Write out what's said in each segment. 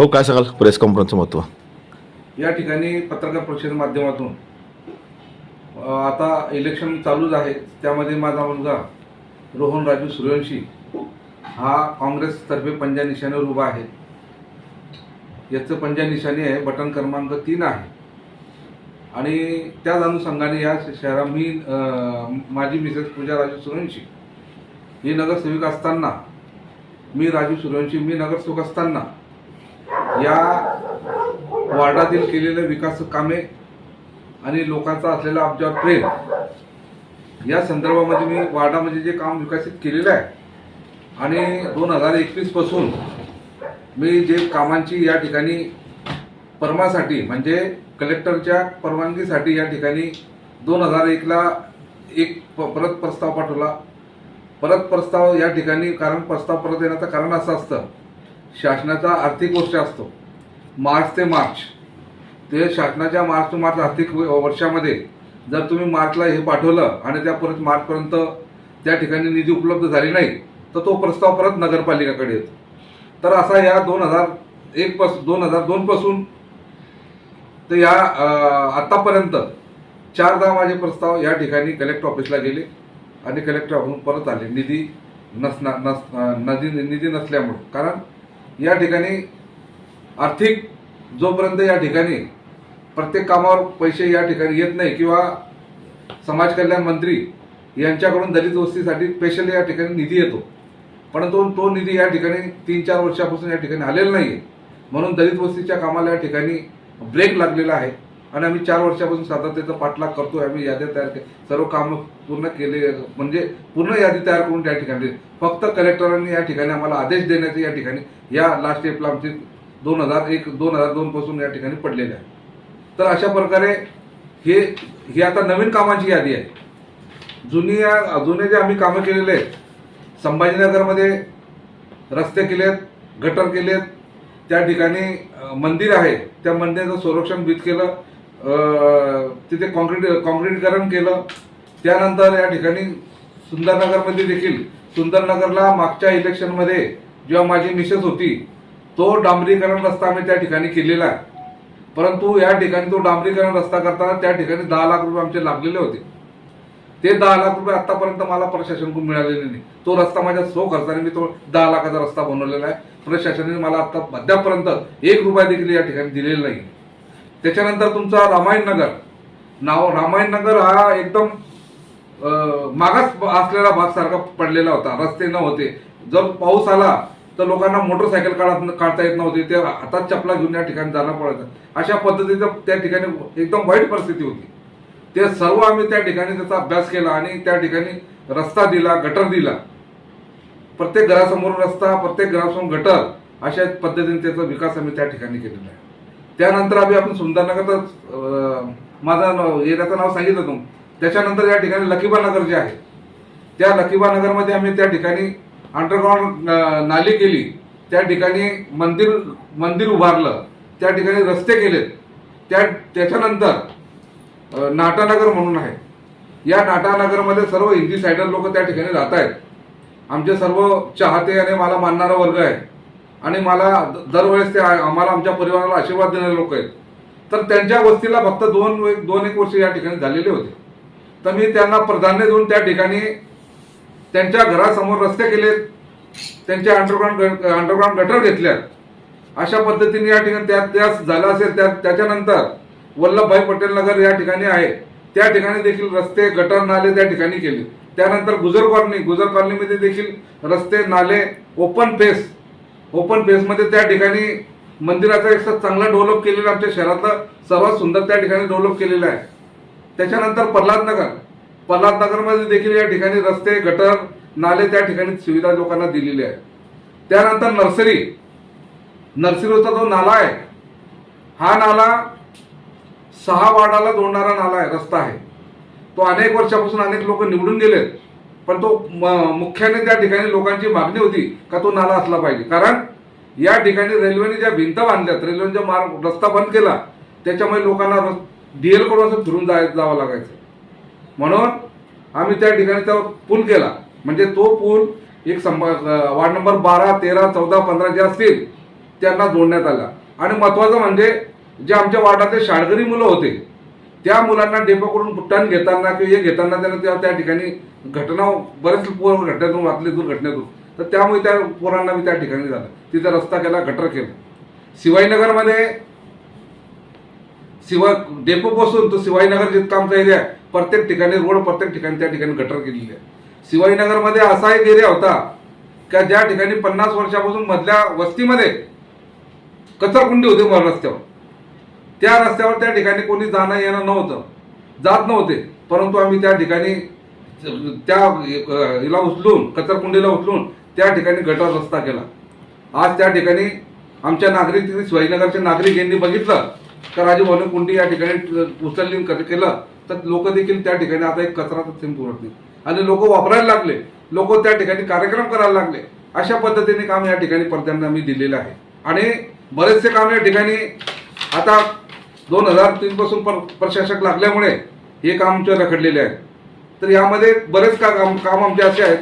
भाऊ काय सांगाल? प्रेस कॉन्फरन्सचं महत्त्व. या ठिकाणी पत्रकार परिषद माध्यमातून आता इलेक्शन चालूच आहे. त्यामध्ये माझा मुलगा रोहन राजू सूर्यवंशी हा काँग्रेसतर्फे पंजा निशाणीवर उभा आहे. याचं पंजा निशाणी आहे बटन क्रमांक तीन आहे. आणि त्याच अनुषंगाने या शहरा मी माझी मिसेस पूजा राजू सूर्यवंशी ही नगरसेविका असताना मी राजू सूर्यवंशी मी नगरसेवक असताना या वार्डातील केलेले विकास कामे आणि लोकांचा असलेला आमच्या प्रेम या संदर्भामध्ये मी वार्डामध्ये जे काम विकसित केलेलं आहे आणि दोन हजार एकवीसपासून मी जे कामांची या ठिकाणी परमासाठी म्हणजे कलेक्टरच्या परवानगीसाठी या ठिकाणी दोन हजार एकला एक प- परत प्रस्ताव पाठवला. परत प्रस्ताव या ठिकाणी कारण प्रस्ताव परत येण्याचं कारण असं असतं शासनाचा आर्थिक वर्ष असतो. मार्च ते मार्च. ते शासनाच्या मार्च टू मार्च आर्थिक व- वर्षामध्ये जर तुम्ही मार्चला हे पाठवलं आणि त्या परत मार्चपर्यंत त्या ठिकाणी निधी उपलब्ध झाली नाही तर तो प्रस्ताव परत नगरपालिकाकडे येतो. तर असा या दोन हजार एक पास दोन हजार दोनपासून तर या आत्तापर्यंत चारदा माझे प्रस्ताव या ठिकाणी कलेक्टर ऑफिसला गेले आणि कलेक्टर ऑफिस परत आले. निधी नसना नस निधी नदी निधी नसल्यामुळे. कारण या ठिकाणी आर्थिक जोपर्यंत या ठिकाणी प्रत्येक कामावर पैसे या ठिकाणी येत नाही किंवा समाज कल्याण मंत्री यांच्याकडून दलित वस्तीसाठी स्पेशल या ठिकाणी निधी येतो परंतु तो निधी या ठिकाणी तीन चार वर्षापासून या ठिकाणी आलेला नाही आहे म्हणून दलित वस्तीच्या कामाला या ठिकाणी ब्रेक लागलेला आहे. आणि आम्ही चार वर्षापासून सातत्याचा पाठलाग करतोय. आम्ही याद्या तयार के सर्व कामं पूर्ण केले म्हणजे पूर्ण यादी तयार करून त्या ठिकाणी फक्त कलेक्टरांनी या ठिकाणी आम्हाला आदेश देण्याचे या ठिकाणी या लास्ट स्टेपला आमची दोन हजार एक दोन हजार दोन पासून या ठिकाणी पडलेले आहे. तर अशा प्रकारे हे ही आता नवीन कामांची यादी आहे. जुनी जुने जे आम्ही कामं केलेले आहेत संभाजीनगरमध्ये रस्ते केलेत गटर केलेत त्या ठिकाणी मंदिर आहे. त्या मंदिराचं संरक्षण बीत केलं. तिथे कॉन्क्रीट कॉन्क्रीटकरण केलं. त्यानंतर या ठिकाणी सुंदरनगरमध्ये देखील सुंदरनगरला मागच्या इलेक्शनमध्ये जेव्हा माझी मिसेस होती तो डांबरीकरण रस्ता आम्ही त्या ठिकाणी केलेला. आहे परंतु या ठिकाणी तो डांबरीकरण रस्ता करताना त्या ठिकाणी दहा लाख रुपये आमचे लागलेले होते. ते दहा लाख रुपये आतापर्यंत मला प्रशासनकडून मिळालेले नाही. तो रस्ता माझ्या सो खर्चाने मी तो दहा लाखाचा रस्ता बनवलेला आहे. प्रशासनाने मला आता अद्यापर्यंत एक रुपया देखील या ठिकाणी दिलेला नाही. त्याच्यानंतर तुमचा रामायण नगर. नाव रामायण नगर हा एकदम मागास असलेला भाग सारखा पडलेला होता. रस्ते न होते जर पाऊस आला तर लोकांना मोटरसायकल काढत काढता येत नव्हते. ते हातात चपला घेऊन या ठिकाणी जाणं पडायचं अशा पद्धतीचं त्या ठिकाणी एकदम वाईट परिस्थिती होती. ते सर्व आम्ही त्या ठिकाणी त्याचा अभ्यास केला आणि त्या ठिकाणी रस्ता दिला गटर दिला. प्रत्येक घरासमोर रस्ता प्रत्येक घरासमोर गटर अशा पद्धतीने त्याचा विकास आम्ही त्या ठिकाणी केलेला आहे. त्यानंतर आम्ही आपण सुंदरनगरचा माझा नाव एरियाचं नाव सांगितलं तुम त्याच्यानंतर या ठिकाणी लकीबा नगर जे आहे त्या लकीबा नगरमध्ये आम्ही त्या ठिकाणी अंडरग्राऊंड नाली केली. त्या ठिकाणी मंदिर मंदिर उभारलं. त्या ठिकाणी रस्ते केलेत. त्या त्याच्यानंतर नाटानगर म्हणून आहे. या नाटानगरमध्ये सर्व हिंदी सायडर लोक त्या ठिकाणी राहत आहेत आमचे सर्व चाहते आणि मला मानणारा वर्ग आहे. आणि मला द- दरवेळेस ते आम्हाला आमच्या परिवाराला आशीर्वाद देणारे लोक आहेत. तर त्यांच्या वस्तीला फक्त दोन वे- दोन एक वर्ष या ठिकाणी झालेले होते. तर मी त्यांना प्राधान्य देऊन त्या ठिकाणी त्यांच्या घरासमोर रस्ते केलेत. त्यांच्या अंडरग्राऊंड अंडरग्राऊंड गटर घेतल्यात. अशा पद्धतीने या ठिकाणी त्या त्यास झालं असेल त्या त्याच्यानंतर वल्लभभाई पटेल नगर या ठिकाणी आहे. त्या ठिकाणी देखील रस्ते गटर नाले त्या ठिकाणी केले. त्यानंतर गुजर कॉलनी गुजर कॉलनीमध्ये देखील रस्ते नाले ओपन फेस ओपन फेसमध्ये त्या ठिकाणी मंदिराचा एक चांगला डेव्हलप केलेला आमच्या शहरातला सर्वात सुंदर त्या ठिकाणी डेव्हलप केलेला आहे. त्याच्यानंतर प्रल्हाद नगर. प्रल्हाद नगरमध्ये देखील या ठिकाणी रस्ते गटर नाले त्या ठिकाणी सुविधा लोकांना दिलेली आहे त्यानंतर नर्सरी. नर्सरीचा जो नाला आहे हा नाला सहा वार्डाला जोडणारा नाला आहे रस्ता आहे. तो अनेक वर्षापासून अनेक लोक निवडून गेलेत. पण तो मुख्याने त्या ठिकाणी लोकांची मागणी होती का तो नाला असला पाहिजे. कारण या ठिकाणी रेल्वेने ज्या भिंत बांधल्यात रेल्वेने मार्ग रस्ता बंद केला त्याच्यामुळे लोकांना डीएलकडून असं फिरून जाय जावं लागायचं. म्हणून आम्ही त्या ठिकाणी त्या पूल केला. म्हणजे तो पूल एक संभा वार्ड नंबर बारा तेरा चौदा पंधरा जे असतील त्यांना जोडण्यात आला. आणि महत्त्वाचं म्हणजे जे आमच्या वार्डातले शाळकरी मुलं होते त्या मुलांना डेपोकडून टर्न घेताना किंवा हे घेताना त्यांना त्या त्या ठिकाणी घटना बरेच पोर घटनेतून वाचले दुर्घटनेतून. तर त्यामुळे त्या पोरांना मी त्या ठिकाणी झालं. तिथे रस्ता केला गटर केलं. शिवाजीनगरमध्ये शिवाय डेपोपासून तो शिवाजीनगर जितका आमचा एरिया आहे प्रत्येक ठिकाणी रोड प्रत्येक ठिकाणी त्या ठिकाणी गटर केलेली आहे शिवाजीनगरमध्ये असा एक एरिया होता का ज्या ठिकाणी पन्नास वर्षापासून मधल्या वस्तीमध्ये कचरकुंडी होती रस्त्यावर. त्या रस्त्यावर त्या ठिकाणी कोणी जाणं येणं नव्हतं. जात नव्हते. परंतु आम्ही त्या ठिकाणी त्या हिला उचलून कचरकुंडीला उचलून त्या ठिकाणी गटार रस्ता केला. आज त्या ठिकाणी आमच्या नागरिक तिथे शिवाजीनगरचे नागरिक यांनी बघितलं तर राजू भाऊ कुंडी या ठिकाणी उचलली केलं. तर लोक देखील त्या ठिकाणी आता एक कचराचा थेंब पुरत नाही. आणि लोक वापरायला लागले. लोक त्या ठिकाणी कार्यक्रम करायला लागले. अशा पद्धतीने काम या ठिकाणी पडद्यांना मी दिलेलं आहे. आणि बरेचसे काम या ठिकाणी आता दोन हजार तीन पासून पर- प्रशासक लागल्यामुळे हे काम आमच्या रखडलेले आहे. तर यामध्ये बरेच का काम काम आमचे असे आहेत.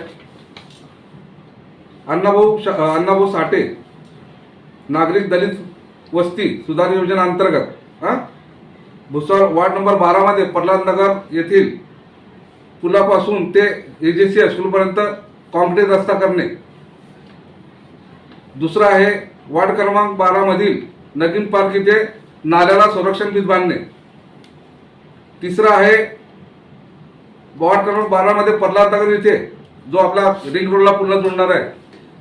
अण्णाभाऊ श- अण्णाभाऊ साठे नागरिक दलित वस्ती सुधार योजना अंतर्गत हा? भुसावळ वार्ड नंबर बारामध्ये प्रल्हाद नगर येथील पुलापासून ते एजेसी हायस्कूलपर्यंत कॉन्क्रीट रस्ता करणे. दुसरा आहे वार्ड क्रमांक बारामधील नगीन पार्क इथे नाल्याला संरक्षण भित बांधणे. तिसरा आहे वॉर्ड क्रमांक बारामध्ये प्रल्हाद नगर इथे जो आपला रिंग रोडला पुन्हा जोडणार आहे.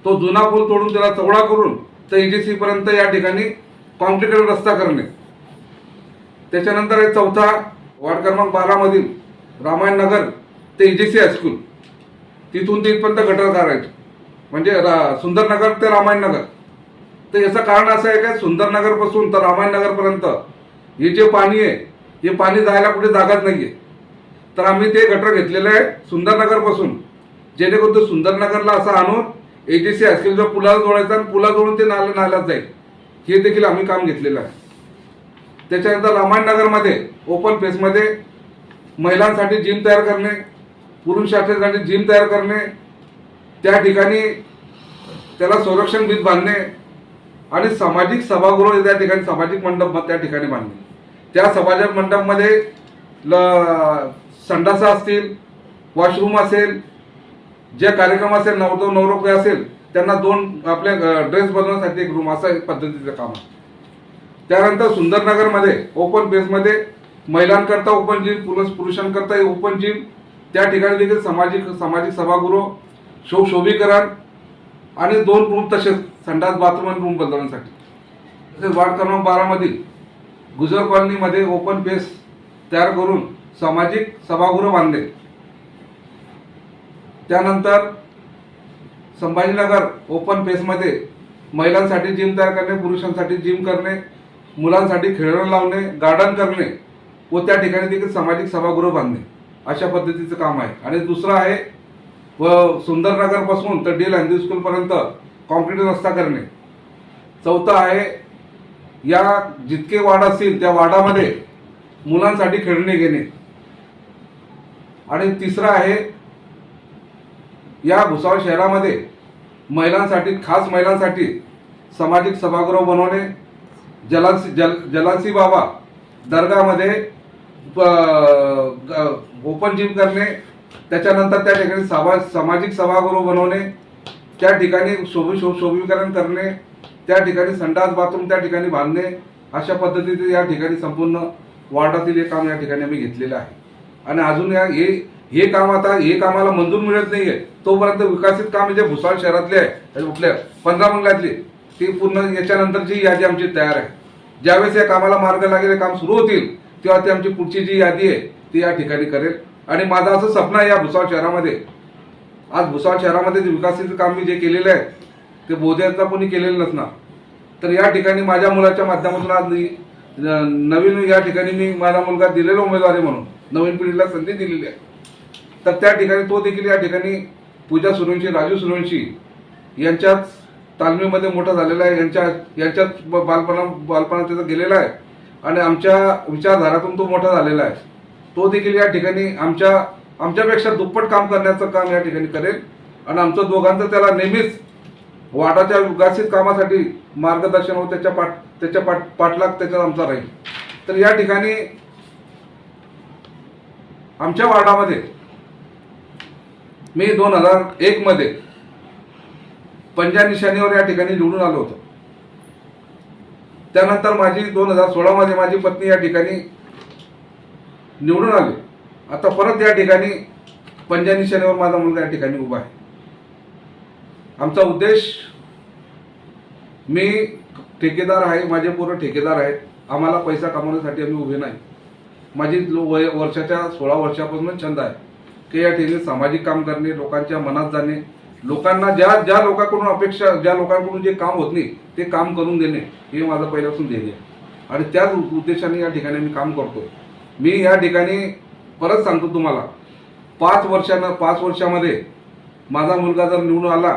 तो जुना पूल तोडून त्याला चवडा करून तर एजीसी पर्यंत या ठिकाणी कॉन्क्रीट रस्ता करणे. त्याच्यानंतर आहे चौथा वॉर्ड क्रमांक बारामधील रामायण नगर ते एजीसी हायस्कूल तिथून तिथपर्यंत गटर करायचे म्हणजे रा सुंदरनगर ते रामायण नगर. तर याचं कारण असं आहे का? सुंदरनगरपासून तर रामायण पर्यंत हे जे पाणी आहे हे पाणी जायला कुठे जागाच नाही आहे तर आम्ही ते गटर घेतलेलं आहे सुंदरनगरपासून जेणेकरून ते सुंदरनगरला असं आणून एजीसी जो पुलाला जोडायचा आणि पुला जोडून ते नाल्या नाल्यात जाईल. हे देखील आम्ही काम घेतलेलं आहे. त्याच्यानंतर रामायणनगरमध्ये ओपन फेसमध्ये महिलांसाठी जिम तयार करणे पुरुषासाठी जिम तयार करणे त्या ठिकाणी त्याला संरक्षण भीत बांधणे आणि सामाजिक सभागृह त्या ठिकाणी सामाजिक मंडप त्या ठिकाणी बांधले. त्या सामाजिक मंडपमध्ये ल संडासा असतील वॉशरूम असेल जे कार्यक्रम असेल नवदो नवरोपे असेल त्यांना दोन आपल्या ड्रेस बनवण्यासाठी एक रूम असं एक पद्धतीचं काम आहे. त्यानंतर सुंदरनगरमध्ये ओपन बेसमध्ये महिलांकरता ओपन जिम पुरुष पुरुषांकरता ओपन जिम त्या ठिकाणी देखील सामाजिक सामाजिक सभागृह शो शोभीकरण आणि दोन रूम तसेच संडास बाथरूम आणि रूम बदलण्यासाठी तसेच वार्ड क्रमांक बारामधील गुजर कॉलनीमध्ये ओपन बेस तयार करून सामाजिक सभागृह बांधले. त्यानंतर संभाजीनगर ओपन फेसमध्ये महिलांसाठी जिम तयार करणे पुरुषांसाठी जिम करणे मुलांसाठी खेळणं लावणे गार्डन करणे व त्या ठिकाणी देखील सामाजिक सभागृह बांधणे. अशा पद्धतीचं काम आहे. आणि दुसरं आहे व सुंदरनगरपासून तर डील हिंदी स्कूलपर्यंत कॉन्क्रीट रस्ता करणे. चौथं आहे या जितके वाड असतील त्या वाडामध्ये मुलांसाठी खेळणे घेणे. आणि तिसरं आहे या भुसावळ शहरामध्ये महिलांसाठी खास महिलांसाठी सामाजिक सभागृह बनवणे. जलांसी जल जलांसी बाबा दर्गामध्ये ओपन जिम करणे. त्याच्यानंतर त्या ठिकाणी सभा सामाजिक सभागृह बनवणे त्या ठिकाणी शोभी शो शोभीकरण करणे त्या ठिकाणी संडास बाथरूम त्या ठिकाणी बांधणे अशा पद्धतीचे या ठिकाणी संपूर्ण वार्डातील हे काम या ठिकाणी आम्ही घेतलेलं आहे. आणि अजून या हे हे काम आता हे कामाला मंजूर मिळत नाहीये. तोपर्यंत विकसित काम जे भुसाळ शहरातले आहे कुठल्या पंधरा मंगलातली ती पूर्ण याच्यानंतरची यादी आमची तयार आहे. ज्यावेळेस या कामाला मार्ग लागेल काम सुरू होतील तेव्हा ती आमची पुढची जी यादी आहे ती या ठिकाणी करेल. आणि माझं असं स्वप्न आहे या भुसावळ शहरामध्ये. आज भुसावळ शहरामध्ये जे विकासाचं काम मी जे केलेलं आहे ते बोध्याचा कोणी केलेलं नसणार. तर या ठिकाणी माझ्या मुलाच्या माध्यमातून आज मी न- नवीन या ठिकाणी मी माझा मुलगा दिलेला उमेदवारी म्हणून नवीन पिढीला संधी दिलेली आहे. तर त्या ठिकाणी तो देखील या ठिकाणी पूजा सुरवंशी राजू सुरवंशी यांच्याच तालमीमध्ये मोठा झालेला आहे. यांच्या यांच्याच बालपणा बालपणा त्याचा गेलेला आहे. आणि आमच्या विचारधारातून तो मोठा झालेला आहे. तो देखील या ठिकाणी आमच्या आमच्यापेक्षा दुप्पट काम करण्याचं काम या ठिकाणी करेल. आणि आमचं दोघांचं त्याला नेहमीच वाडाच्या विकसित कामासाठी मार्गदर्शन व त्याच्या पाठ त्याच्या पाठ पाठलाग त्याच्यात आमचा राहील. तर या ठिकाणी आमच्या वार्डामध्ये मी दोन हजार एकमध्ये पंजा निशाणीवर या ठिकाणी निवडून आलो होतो. त्यानंतर माझी दोन हजार सोळामध्ये माझी पत्नी या ठिकाणी निवडून आले. आता परत या ठिकाणी पंजा निशाणीवर माझा मुलगा या ठिकाणी उभा आहे. आमचा उद्देश मी ठेकेदार आहे माझे पूर्ण ठेकेदार आहेत. आम्हाला पैसा कमवण्यासाठी आम्ही उभे नाही. माझी लो- वय वर्षाच्या सोळा वर्षापासून छंद आहे की या ठिकाणी सामाजिक काम करणे लोकांच्या मनात जाणे लोकांना ज्या ज्या लोकांकडून अपेक्षा ज्या लोकांकडून जे काम होत नाही ते काम करून देणे हे माझं पहिल्यापासून ध्येय आहे. आणि त्याच उद्देशाने या ठिकाणी मी काम करतो मी या ठिकाणी परत सांगतो तुम्हाला पाच वर्षानं पाच वर्षामध्ये माझा मुलगा जर निवडून आला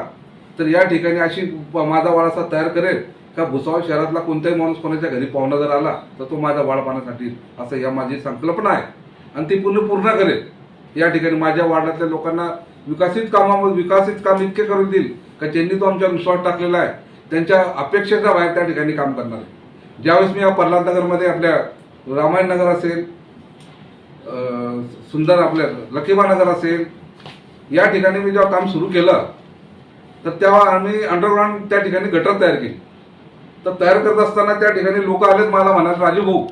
तर या ठिकाणी अशी माझा वाळासा तयार करेल का भुसावळ शहरातला कोणताही माणूस कोणाच्या घरी पाहुणा जर आला तर तो माझा वाळ पाण्यासाठी असं या माझी संकल्पना आहे. आणि ती पूर्ण पूर्ण करेल. या ठिकाणी माझ्या वार्डातल्या लोकांना विकसित कामामध्ये विकसित काम इतके करून देईल का ज्यांनी तो आमच्या विश्वास टाकलेला आहे त्यांच्या अपेक्षेच्या बाहेर त्या ठिकाणी काम करणार आहे. ज्यावेळेस मी या प्रल्हादनगरमध्ये आपल्या रामायण नगर असेल सुंदर आपल्या लकीबानगर असेल. या ठिकाणी मी जेव्हा काम सुरू केलं तर तेव्हा आम्ही अंडरग्राऊंड त्या ठिकाणी गटर तयार केली. तर तयार करत असताना त्या ठिकाणी लोक आलेत मला म्हणाले राजू भाऊ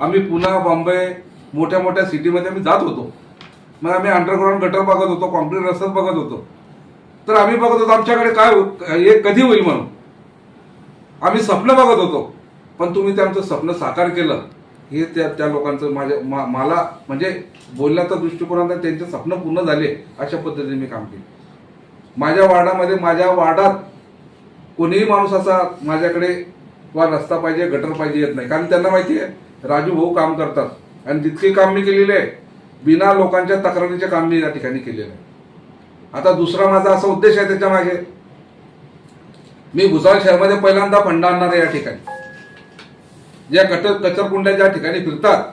आम्ही पुन्हा बॉम्बे मोठ्या मोठ्या सिटीमध्ये आम्ही जात होतो. मग आम्ही अंडरग्राऊंड गटर बघत होतो कॉन्क्रीट रस्ताच बघत होतो. तर आम्ही बघत होतो आमच्याकडे काय हो- हे कधी होईल म्हणून. आम्ही स्वप्न बघत होतो पण तुम्ही ते आमचं स्वप्न साकार केलं. हे त्या त्या लोकांचं माझ्या मा- मला म्हणजे बोलण्याचा दृष्टिकोनात त्यांचे स्वप्न पूर्ण झाले अशा पद्धतीने मी काम केले. माझ्या वार्डामध्ये माझ्या वार्डात कोणीही माणूस असा माझ्याकडे वा रस्ता पाहिजे गटर पाहिजे येत नाही. कारण त्यांना माहिती आहे राजू भाऊ काम करतात. आणि जितके काम मी केलेले आहे बिना लोकांच्या तक्रारीचे काम मी या ठिकाणी केलेलं आहे. आता दुसरा माझा असा उद्देश आहे त्याच्यामागे. मी भुसावळ शहरमध्ये पहिल्यांदा फंड आणणार आहे या ठिकाणी. ज्या कटर कचरकुंड्या ज्या ठिकाणी फिरतात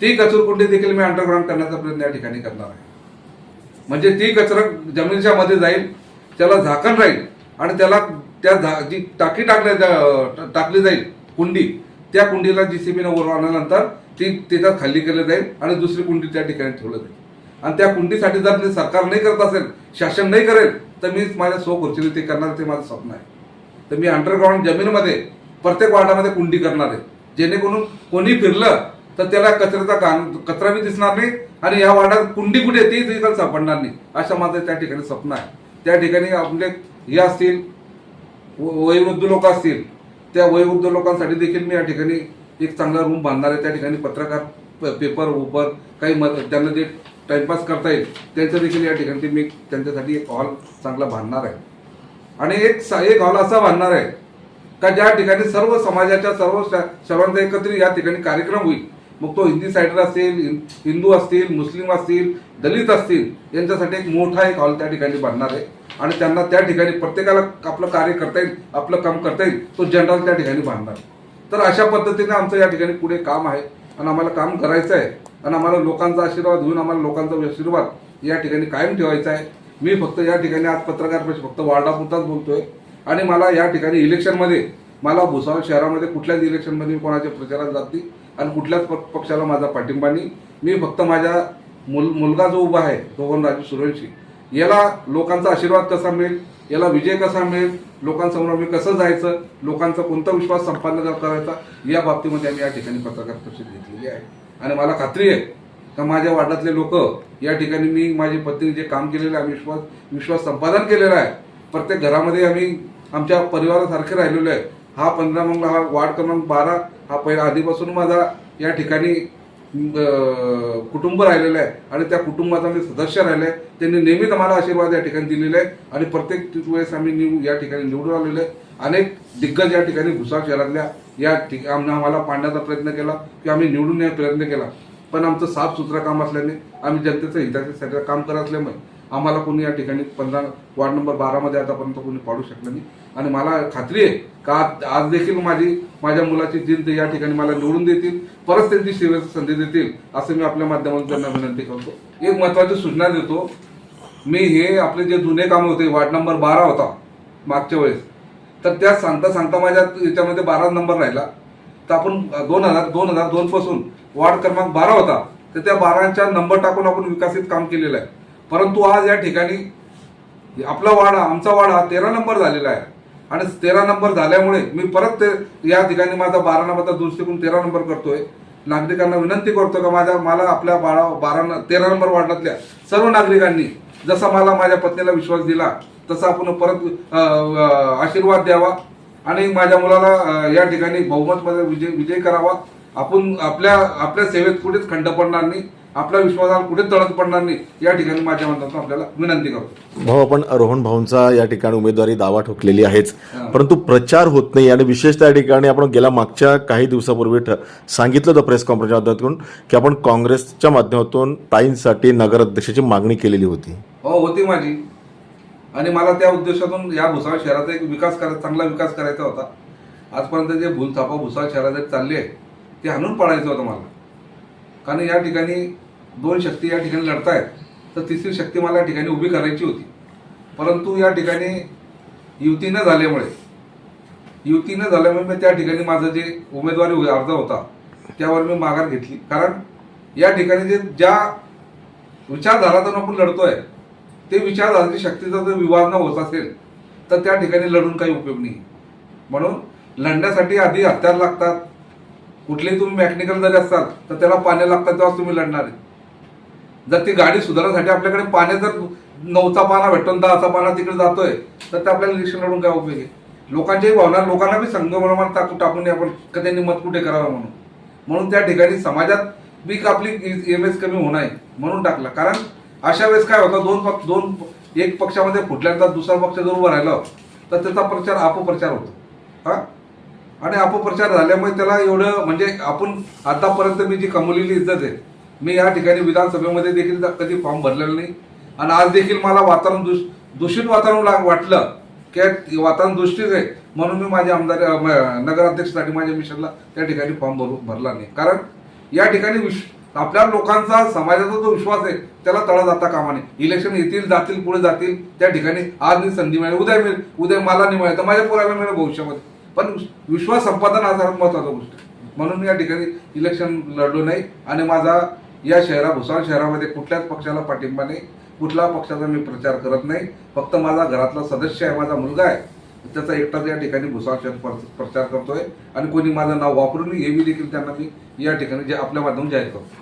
ती कचरकुंडी देखील मी अंडरग्राऊंड करण्याचा प्रयत्न या ठिकाणी करणार आहे. म्हणजे ती कचरा जमिनीच्या मध्ये जाईल त्याला झाकण राहील आणि त्याला त्या झा जी टाकी टाकल्या जा- टाकली जाईल कुंडी त्या कुंडीला जीसीबीने वर आणल्यानंतर ती त्याच्यात खाली केलं जाईल आणि दुसरी कुंडी त्या ठिकाणी ठेवलं जाईल. आणि त्या कुंडीसाठी जर सरकार नाही करत असेल शासन नाही करेल तर मी माझ्या स्वखुर्चीने ते करणार ते माझं स्वप्न आहे. तर मी अंडरग्राऊंड जमीनमध्ये प्रत्येक वार्डामध्ये कुंडी करणार आहे. जेणेकरून कोणी फिरलं तर त्याला कचऱ्याचा कान कचरा बी दिसणार नाही आणि या वार्डात कुंडी कुठे ती देखील सापडणार नाही. अशा माझं त्या ठिकाणी स्वप्न आहे. त्या ठिकाणी आपले हे असतील व- वयोवृद्ध लोक असतील त्या वयोवृद्ध लोकांसाठी देखील मी या ठिकाणी एक चांगला रूम बांधणार आहे. त्या ठिकाणी पत्रकार प- पेपर उपर काही मत त्यांना जे टाइमपास करता येईल त्यांचं देखील या ठिकाणी मी त्यांच्यासाठी एक हॉल चांगला बांधणार आहे. आणि एक सा- एक हॉल असा बांधणार आहे का ज्या ठिकाणी सर्व समाजाच्या सर्व श- सर्वांचा एकत्रित या ठिकाणी कार्यक्रम होईल मग तो हिंदी सायडर असेल हिंदू असतील मुस्लिम असतील दलित असतील यांच्यासाठी एक मोठा एक हॉल त्या ठिकाणी बांधणार आहे. आणि त्यांना त्या ठिकाणी प्रत्येकाला आपलं कार्य करता येईल आपलं काम करता येईल तो जनरल त्या ठिकाणी बांधणार तर अशा पद्धतीने आमचं या ठिकाणी पुढे काम आहे आणि आम्हाला काम करायचं आहे. आणि आम्हाला लोकांचा आशीर्वाद घेऊन आम्हाला लोकांचा आशीर्वाद या ठिकाणी कायम ठेवायचा आहे. मी फक्त या ठिकाणी आज पत्रकार फक्त वार्डापुरताच बोलतोय. आणि मला या ठिकाणी इलेक्शनमध्ये मला भुसावळ शहरामध्ये कुठल्याच इलेक्शनमध्ये मी कोणाच्या प्रचारात जात नाही आणि कुठल्याच प- पक्षाला माझा पाठिंबा नाही. मी फक्त माझ्या मुल मुलगा जो उभा आहे रोहन राजू सूर्यवंशी याला लोकांचा आशीर्वाद कसा मिळेल? याला विजय कसा मिळेल? लोकांसमोर आम्ही कसं जायचं? लोकांचा कोणता विश्वास संपादन करायचा? या बाबतीमध्ये आम्ही या ठिकाणी पत्रकार परिषद घेतलेली आहे. आणि मला खात्री आहे का माझ्या वार्डातले लोक या ठिकाणी मी माझी पत्नी जे काम केलेलं आहे विश्वास विश्वास संपादन केलेलं आहे. प्रत्येक घरामध्ये आम्ही आमच्या परिवारासारखे राहिलेलो आहे हा पंधरा मग हा वार्ड क्रमांक बारा हा पहिला आधीपासून माझा या ठिकाणी कुटुंब राहिलेलं आहे. आणि त्या कुटुंबाचा मी सदस्य राहिले आहे. त्यांनी नेहमीच आम्हाला आशीर्वाद या ठिकाणी दिलेले आहे आणि प्रत्येक वेळेस आम्ही निव या ठिकाणी निवडून आलेलो आहे. अनेक दिग्गज या ठिकाणी भुसावळ शहरातल्या या ठिक आम्ही आम्हाला पाडण्याचा प्रयत्न केला की आम्ही निवडून या प्रयत्न केला. पण आमचं साफ सुथरं काम असल्याने आम्ही जनतेचं हिताच्यासाठी काम करत असल्यामुळे आम्हाला कोणी या ठिकाणी पंधरा वार्ड नंबर बारामध्ये आतापर्यंत कोणी पाडू शकलं नाही. आणि मला खात्री आहे का आज- आज देखील माझी माझ्या मुलाची जिंत या ठिकाणी मला निवडून देतील परत त्यांची सेवेची संधी देतील असं मी आपल्या माध्यमातून त्यांना विनंती करतो. एक महत्वाची सूचना देतो. मी हे आपले जे जुने काम होते वार्ड नंबर बारा होता मागच्या वेळेस तर त्या सांगता सांगता माझ्या याच्यामध्ये बारा नंबर राहिला. तर आपण दोन हजार दोन हजार दोन पासून वार्ड क्रमांक बारा होता तर त्या बारांचा नंबर टाकून आपण विकसित काम केलेलं आहे. परंतु आज या ठिकाणी आपला वाडा आमचा वाडा हा तेरा नंबर झालेला आहे. आणि तेरा नंबर झाल्यामुळे मी परत ते या ठिकाणी माझा बारा नंबरचा दृष्टिकोन तेरा नंबर करतोय. नागरिकांना विनंती करतो का माझ्या मला आपल्या बाळा बारा तेरा नंबर वार्डातल्या सर्व नागरिकांनी जसा मला माझ्या पत्नीला विश्वास दिला तसा आपण परत आशीर्वाद द्यावा. आणि माझ्या मुलाला या ठिकाणी बहुमतमध्ये विजय विजय करावा. आपण आपल्या आपल्या सेवेत कुठेच खंड पडणार नाही. आपल्या विश्वासाला कुठेच तडक पडणार नाही या ठिकाणी माझ्या मनातून आपल्याला विनंती करतो. भाऊ आपण रोहन भाऊंचा या ठिकाणी उमेदवारी दावा ठोकलेली आहेच. परंतु प्रचार होत नाही आणि विशेषतः या ठिकाणी आपण गेल्या मागच्या काही दिवसापूर्वी सांगितलं होतं प्रेस कॉन्फरन्सच्या माध्यमातून की आपण काँग्रेसच्या माध्यमातून ताईंसाठी नगर अध्यक्षाची मागणी केलेली होती. हो होती माझी. आणि मला त्या उद्देशातून या भुसावळ शहराचा एक विकास करायचा चांगला विकास करायचा होता. आजपर्यंत जे भूलथापा भुसावळ शहरात चालली आहे ते हाणून पाडायचं होतं मला. कारण या ठिकाणी दोन शक्ती या ठिकाणी लढतायत तर तिसरी शक्ती मला या ठिकाणी उभी करायची होती. परंतु या ठिकाणी युती न झाल्यामुळे युती न झाल्यामुळे मी त्या ठिकाणी माझं जे उमेदवारी अर्ज होता त्यावर मी माघार घेतली. कारण या ठिकाणी जे ज्या विचारधारातून आपण लढतोय ते विचारधाराची शक्तीचा जर विवाद न होत असेल तर त्या ठिकाणी लढून काही उपयोग नाही. म्हणून लढण्यासाठी आधी हत्यार लागतात. कुठलेही तुम्ही मेकॅनिकल जरी असाल तर त्याला पाणी लागतात तेव्हाच तुम्ही लढणार आहे. जर ती गाडी सुधारण्यासाठी आपल्याकडे पाण्या जर नऊचा पाना भेटतो दहाचा पाना तिकडे जातोय तर ते आपल्याला इलेक्शन लढून काय उपयोग आहे? लोकांच्याही भावना लोकांना बी संघमनात टाकून टाकून आपण का त्यांनी मत कुठे करावं म्हणून. म्हणून त्या ठिकाणी समाजात बी आपली एम एस कमी होणार आहे म्हणून टाकला. कारण अशा वेळेस काय होतं दोन पक्ष दोन एक पक्षामध्ये फुटल्यानंतर दुसरा पक्ष जर उभं राहिला तर त्याचा प्रचार अपप्रचार होतो. हा? आणि अपप्रचार झाल्यामुळे त्याला एवढं म्हणजे आपण आतापर्यंत मी जी कमवलेली इज्जत आहे मी या ठिकाणी विधानसभेमध्ये देखील कधी फॉर्म भरलेला नाही. आणि आज देखील मला वातावरण दूष दूषित वातावरण वाटलं की वातावरण दूषित आहे. म्हणून मी माझ्या आमदार नगराध्यक्षसाठी माझ्या मिशनला त्या ठिकाणी फॉर्म भरू भरला नाही. कारण या ठिकाणी विश आपल्या लोकांचा समाजाचा जो विश्वास आहे त्याला तळा जाता कामा नये. इलेक्शन येतील जातील पुढे जातील त्या ठिकाणी आज मी संधी मिळेल. उद्या मिळेल उद्या मला नाही मिळेल तर माझ्या पुराला मिळेल भविष्यामध्ये. पण विश्वास संपादन हा सर्वात महत्त्वाचा गोष्ट आहे. म्हणून मी या ठिकाणी इलेक्शन लढलो नाही. आणि माझा या शहरा भुसावळ शहरामध्ये कुठल्याच पक्षाला पाठिंबा नाही. कुठल्या पक्षाचा मी प्रचार करत नाही. फक्त माझा घरातला सदस्य आहे माझा मुलगा आहे. त्याचा एकटाच या ठिकाणी भुसावळ शहर पर- प्रचार करतोय. आणि कोणी माझं नाव वापरून हे मी देखील त्यांना मी या ठिकाणी जे आपल्या माध्यम जाहीर करतो.